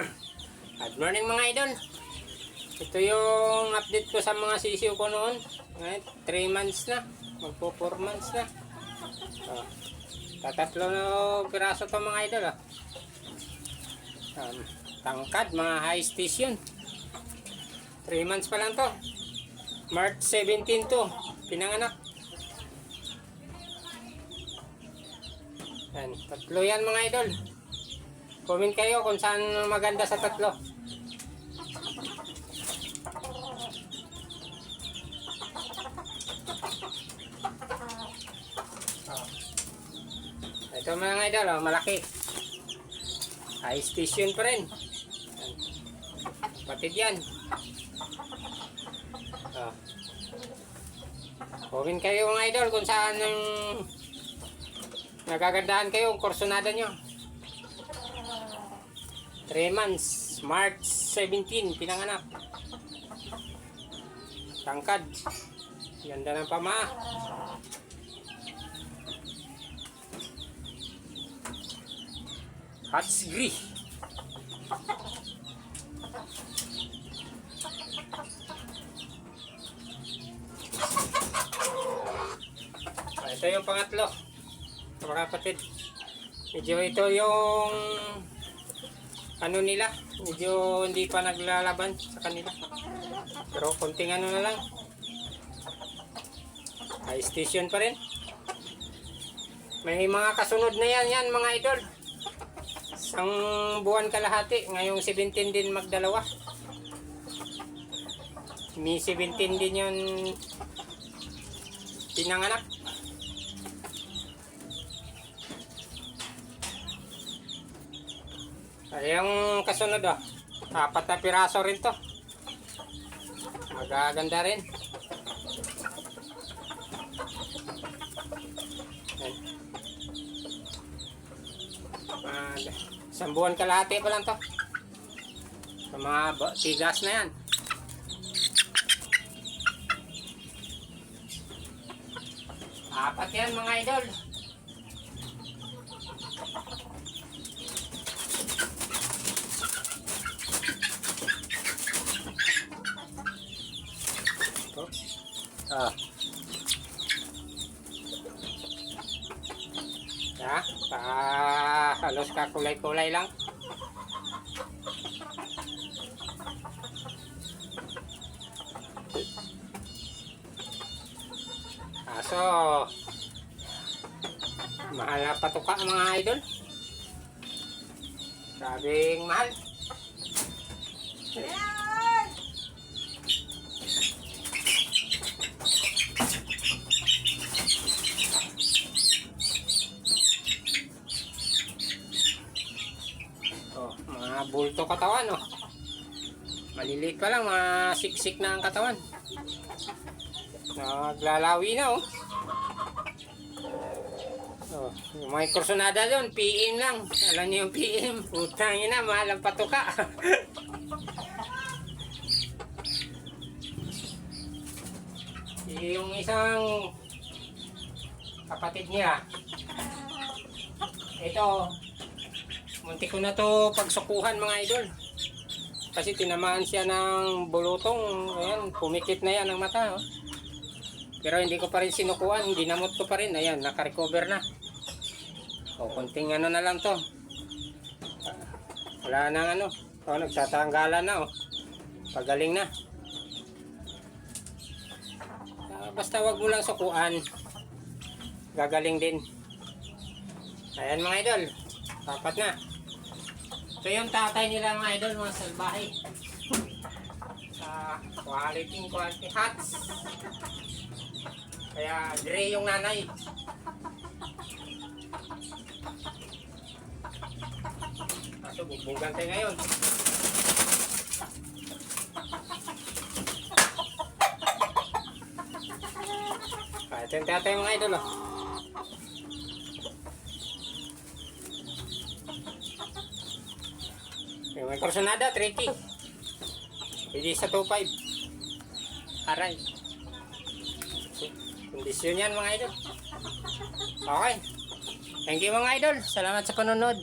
Good morning mga idol. Ito yung update ko sa mga sisiw ko noon. 3 months na. Magpo 4 months na. Oh. Tatatlo na piraso to mga idol. Oh. Um, tangkad, mga high station. 3 months pa lang to. March 17 to. Pinanganak. Yan, tatlo yan mga idol. Comment kayo kung saan maganda sa tatlo. Oh. Ito mga idol, oh, malaki. High station pa rin. Patid yan. Oh. Comment kayo mga idol kung saan yung nagagandahan kayo ang kursonada nyo. 3 months, March 17, pinanganak. Tangkad. Ganda ng pama. Hatsgri. Ah, Ito yung pangatlo. Mga kapatid. Medyo ito yung ano nila, medyo hindi pa naglalaban sa kanila. Pero konting ano na lang. High station pa rin. May mga kasunod na yan, yan mga idol. Isang buwan kalahati, ngayong 17 din magdalawa. May 17 din yun pinanganak. Ay, yung kasunod ah. Apat na piraso rin to. Magaganda rin. Yan. Ah, isang buwan kalahati pa lang to. Sa mga tigas na yan. Apat yan mga idol. Ah. Ya, pa halos ka kulay-kulay lang. Aso, mahal na patuka mga idol. Sabing mahal. Oh, mga bulto katawan, oh. Maliliit pa lang, mga siksik na ang katawan. Naglalawi na, oh. Oh, yung mga kursonada doon, PM lang. Alam niyo yung PM. Putang ina, mahal ang patuka. yung isang kapatid niya, ito, Munti ko na to pagsukuhan mga idol. Kasi tinamaan siya ng bulutong. Ayan, pumikit na yan ang mata. Oh. Pero hindi ko pa rin sinukuhan. Ginamot ko pa rin. Ayan, nakarecover na. O, kunting ano na lang to. Wala nang ano. O, nagtatanggalan na. Oh. Pagaling na. Ah, basta wag mo lang sukuan. Gagaling din. Ayan mga idol. Dapat na. Ito yung tatay nila mga idol, mga salbahe. Sa quality quality hats. Kaya gray yung nanay. Kaso bugbugan tayo ngayon. Ah, Ito yung tatay mga idol oh. Kursonada, tricky. Hindi sa 2.5. Aray. Kondisyon yan mga idol. Okay. Thank you mga idol. Salamat sa panonood.